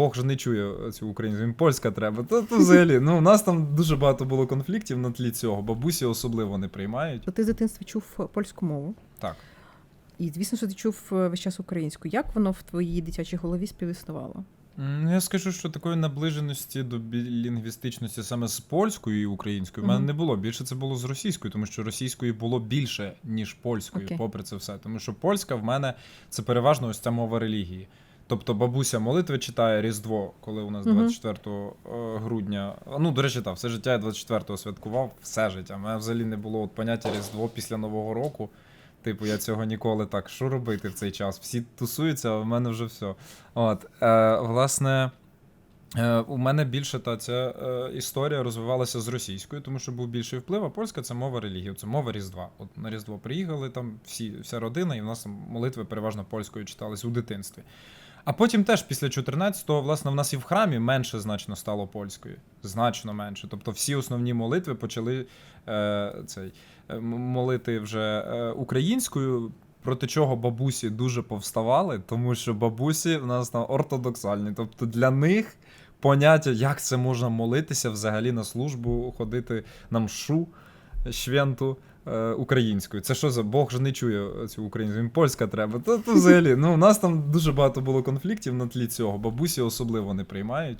Бог же не чує цю українську, їм польська треба. То, то взагалі, ну у нас там дуже багато було конфліктів на тлі цього. Бабусі особливо не приймають. То ти з дитинства чув польську мову. Так. І звісно, що ти чув е, весь час українську. Як воно в твоїй дитячій голові співіснувало? Ну, я скажу, що такої наближеності до білінгвістичності саме з польською і українською в мене Мгм. не було. Більше це було з російською, тому що російської було більше, ніж польської, Окей. попри це все. Тому що польська в мене це переважно ось ця мова релігії. Тобто бабуся молитви читає Різдво, коли у нас 24 е, грудня. Ну, до речі, так, все життя я 24-го святкував, все життя. У мене взагалі не було от поняття Різдво після Нового року. Типу, я цього ніколи так. Що робити в цей час? Всі тусуються, а в мене вже все. От, е, власне, е, у мене більше та ця е, історія розвивалася з російською, тому що був більший вплив, а польська це мова релігії, це мова Різдва. От на Різдво приїхали там всі, вся родина, і в нас там молитви переважно польською читались у дитинстві. А потім теж після 14-го, власне, в нас і в храмі менше значно стало польською. Значно менше. Тобто всі основні молитви почали е, цей, е, молити вже е, українською, проти чого бабусі дуже повставали, тому що бабусі в нас там ортодоксальні. Тобто для них поняття, як це можна молитися взагалі на службу, ходити на мшу швенту. Е, Українською, це що за Бог же не чує цю українську, їм польська треба. То, то взагалі, ну у нас там дуже багато було конфліктів на тлі цього. Бабусі особливо не приймають.